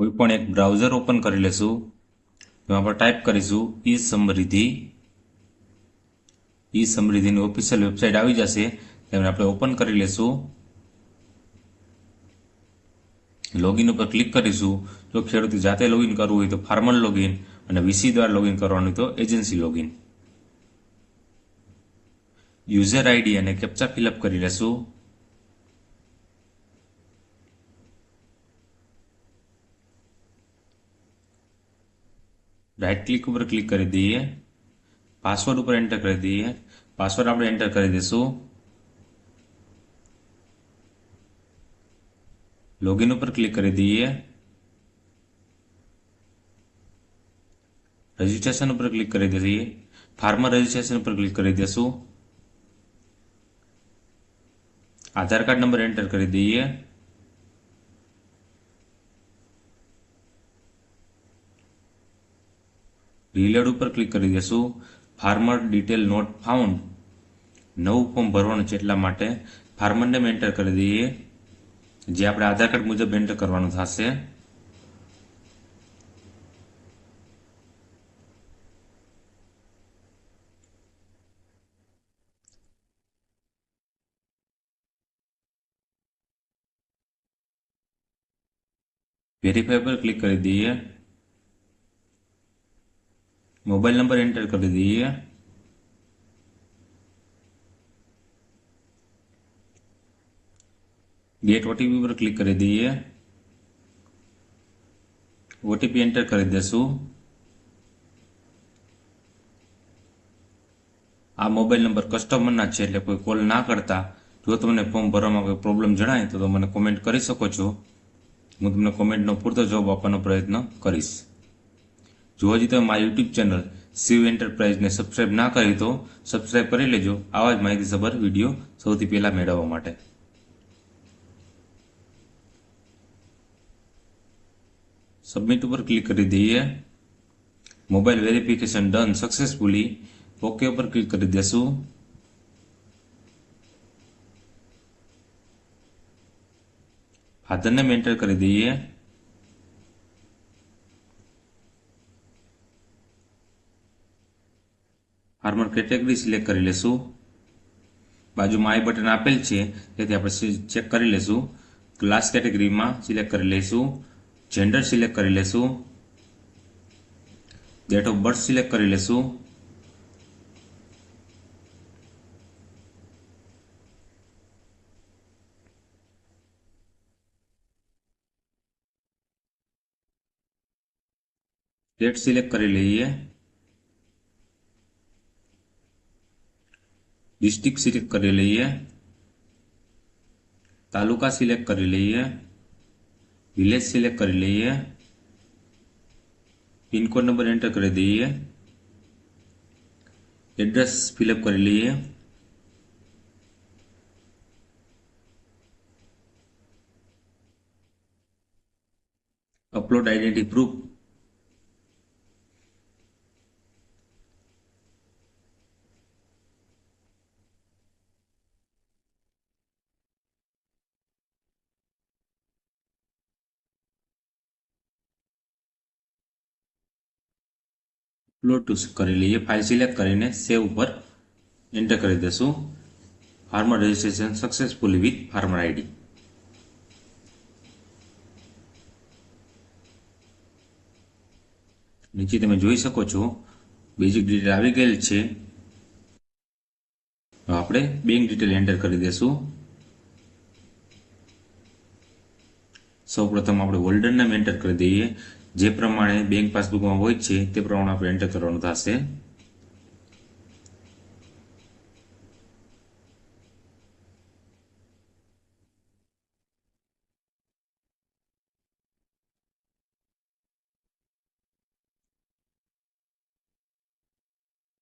કોઈ પણ એક બ્રાઉઝર ઓપન કરી લેશું, એમાં આપણે ટાઈપ કરીશું, ઈ સમૃદ્ધિ ઈ સમૃદ્ધિની ઓફિશિયલ વેબસાઇટ આવી જશે તેમને આપણે ઓપન કરી લેશું. લોગિન ઉપર ક્લિક કરીશું, જો ખેડૂતે જાતે લોગિન કરવું હોય તો ફાર્મર લોગિન અને વીસી દ્વારા લોગિન કરવાનું તો એજન્સી લોગિન. યુઝર આઈડી અને કેપ્ચા ફિલઅપ કરી લેશું. રાઈટ ક્લિક ઉપર ક્લિક કરી દઈએ પાસવર્ડ ઉપર એન્ટર કરી દઈએ પાસવર્ડ આપણે એન્ટર કરી દઈશું લોગિન ઉપર ક્લિક કરી દઈએ રજીસ્ટ્રેશન ઉપર ક્લિક કરી દઈએ ફાર્મર રજીસ્ટ્રેશન ઉપર ક્લિક કરી દઈશું આધાર કાર્ડ નંબર એન્ટર કરી દઈએ રિલેડ ઉપર ક્લિક કરી દેશું. ફાર્મર ડિટેલ નોટ ફાઉન્ડ નવું ફોર્મ ભરવાનું છે એટલા માટે ફાર્મર નેમ એન્ટર કરી દઈએ. જે આપણે આધાર કાર્ડ મુજબ એન્ટર કરવાનું થશે. વેરીફાઈ પર ક્લિક કરી દઈએ. મોબાઈલ નંબર એન્ટર કરી દઈએ ગેટ ઓટીપી પર ક્લિક કરી દઈએ ઓટીપી એન્ટર કરી દેશું આ મોબાઈલ નંબર કસ્ટમરના છે એટલે કોઈ કોલ ના કરતા જો તમને ફોર્મ ભરવામાં કોઈ પ્રોબ્લેમ જણાય, તો મને કોમેન્ટ કરી શકો છો. હું તમને કોમેન્ટનો પૂરતો જવાબ આપવાનો પ્રયત્ન કરીશ. જો હજી તમે મારી યુટ્યુબ ચેનલ શિવ એન્ટરપ્રાઇઝને સબસ્ક્રાઇબ ના કરી તો સબસ્ક્રાઇબ કરી લેજો. આવા જ માહિતીસભર વીડિયો સૌથી પહેલાં મેળવવા માટે. સબમિટ ઉપર ક્લિક કરી દઈએ. Mobile verification done successfully okay ઉપર ક્લિક કરી દેશું. ફાધરને એન્ટર કરી દઈએ. ફાર્મર કેટેગરી સિલેક્ટ કરી લેશું. બાજુમાં આઈ બટન આપેલ છે, તેથી આપણે ચેક કરી લેશું. ક્લાસ કેટેગરીમાં સિલેક્ટ કરી લઈશું જેન્ડર સિલેક્ટ કરી લેશું. ડેટ ઓફ બર્થ સિલેક્ટ કરી લેશું. ડેટ સિલેક્ટ કરી લઈએ. ડિસ્ટ્રિક્ટ સિલેક્ટ કરી લઈએ તાલુકા સિલેક્ટ કરી લઈએ વિલેજ સિલેક્ટ કરી લઈએ પિનકોડ નંબર એન્ટર કરી દઈએ એડ્રેસ ફિલઅપ કરી લઈએ અપલોડ આઈડેન્ટિટી પ્રૂફ અપલોડ કરી લઈએ. ફાઇલ સિલેક્ટ કરીને સેવ ઉપર એન્ટર કરી દઈશું farmer registration successfully with farmer ID નીચે તમે જોઈ શકો છો બેઝિક ડિટેલ આવી ગયેલ છે. આપણે બેંક ડિટેલ એન્ટર કરી દઈશું સૌપ્રથમ આપણે હોલ્ડર નામ એન્ટર કરી દઈએ. જે પ્રમાણે બેંક પાસબુકમાં હોય છે, તે પ્રમાણે આપણે એન્ટર કરવાનું થશે.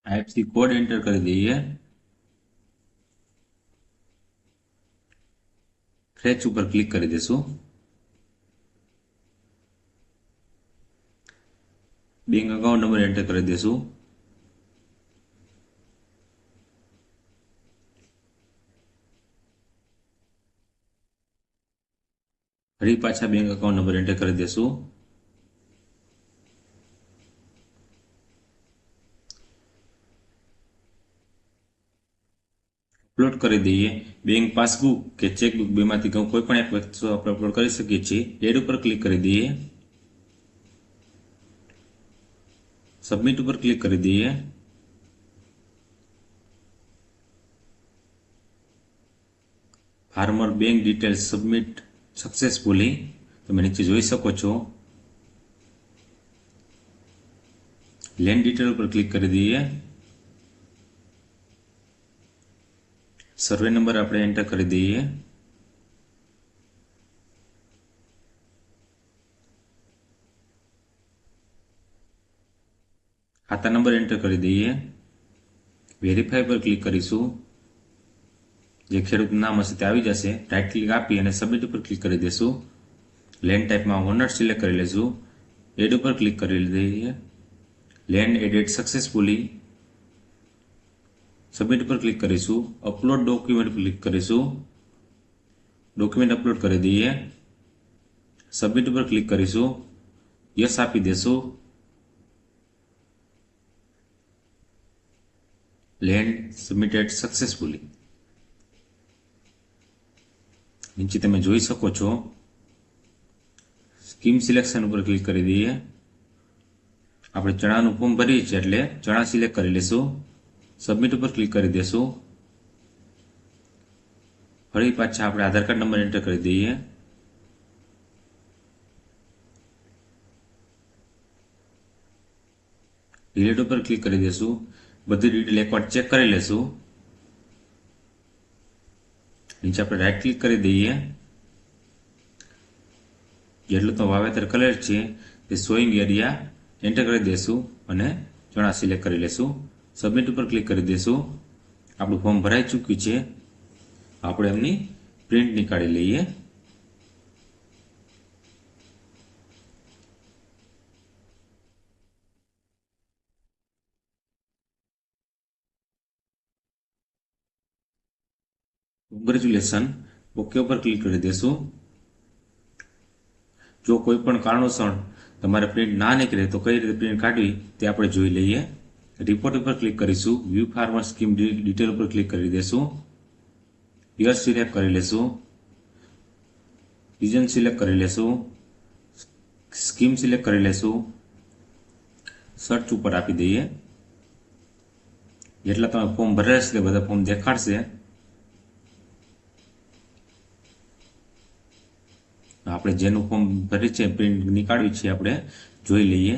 આઈએફસી કોડ એન્ટર કરી દઈએ. ફ્રેચ ઉપર ક્લિક કરી દઈશું. બેંક અકાઉન્ટ નંબર એન્ટર કરી દેશું ફરી પાછા બેંક અકાઉન્ટ નંબર એન્ટર કરી દઈશું અપલોડ કરી દઈએ બેંક પાસબુક કે ચેકબુક બેમાંથી કોઈ પણ એક વસ્તુ આપણે અપલોડ કરી શકીએ છીએ. એડ ઉપર ક્લિક કરી દઈએ. સબમિટ ઉપર ક્લિક કરી દઈએ farmer bank details submit successfully તમે નીચે જોઈ શકો છો લેન્ડ ડિટેલ ઉપર ક્લિક કરી દઈએ સર્વે નંબર આપણે એન્ટર કરી દઈએ ખાતા નંબર એન્ટર કરી દઈએ. વેરીફાઈ પર ક્લિક કરીશું. જે ખેડૂતનું નામ હશે તે આવી જશે. રાઇટ ક્લિક આપી અને સબમિટ ઉપર ક્લિક કરી દઈશું લેન્ડ ટાઈપમાં ઓનર સિલેક્ટ કરી લઈશું એડ ઉપર ક્લિક કરી દઈએ. લેન્ડ એડિટ સક્સેસફુલી સબમિટ ઉપર ક્લિક કરીશું. અપલોડ ડોક્યુમેન્ટ ક્લિક કરીશું. ડોક્યુમેન્ટ અપલોડ કરી દઈએ. સબમિટ પર ક્લિક કરીશું. યસ આપી દેશું. લેન્ડ સબમિટેડ સક્સેસફુલી નીચે તમે જોઈ શકો છો. સ્કીમ સિલેક્શન ઉપર ક્લિક કરી દઈએ. આપણે ચણાનું ફોર્મ ભરીએ છીએ એટલે ચણા સિલેક્ટ કરી લઈશું સબમિટ ઉપર ક્લિક કરી દઈશું ફરી પાછા આપણે આધાર કાર્ડ નંબર એન્ટર કરી દઈએ. ડિલેટ ઉપર ક્લિક કરી દઈશું બધી ડિટેલ એકવાર ચેક કરી લેશું. નીચે આપણે રાઈટ ક્લિક કરી દઈએ. જેટલું તો વાવેતર કરેલ છે તે સોઈંગ એરિયા એન્ટર કરી દઈશું અને ચણા સિલેક્ટ કરી લેશું. સબમિટ ઉપર ક્લિક કરી દઈશું આપણું ફોર્મ ભરાઈ ચૂક્યું છે. આપણે એમની પ્રિન્ટ નીકાળી લઈએ. કોંગ્રેચ્યુલેશન ઓકે ઉપર ક્લિક કરી દેશું. જો કોઈ પણ કારણોસર તમારે પ્રિન્ટ ના નીકળે, તો કઈ રીતે પ્રિન્ટ કાઢવી તે આપણે જોઈ લઈએ. રિપોર્ટ ઉપર ક્લિક કરીશું. વ્યૂ ફાર્મર સ્કીમ ડિટેલ ઉપર ક્લિક કરી દેશું. યર સિલેક્ટ કરી લેશું. રિજન સિલેક્ટ કરી લેશું. સ્કીમ સિલેક્ટ કરી લેશું. સર્ચ ઉપર આપી દઈએ. જેટલા તમે ફોર્મ ભરેલા છે બધા ફોર્મ દેખાડશે. આપણે જેનું ફોર્મ ભરી છે પ્રિન્ટ નીકાળવી છે આપણે જોઈ લઈએ.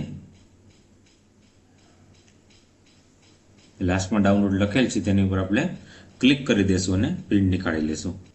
લાસ્ટમાં ડાઉનલોડ લખેલ છે, તેની ઉપર આપણે ક્લિક કરી દેશું અને પ્રિન્ટ નીકાળી લેશું.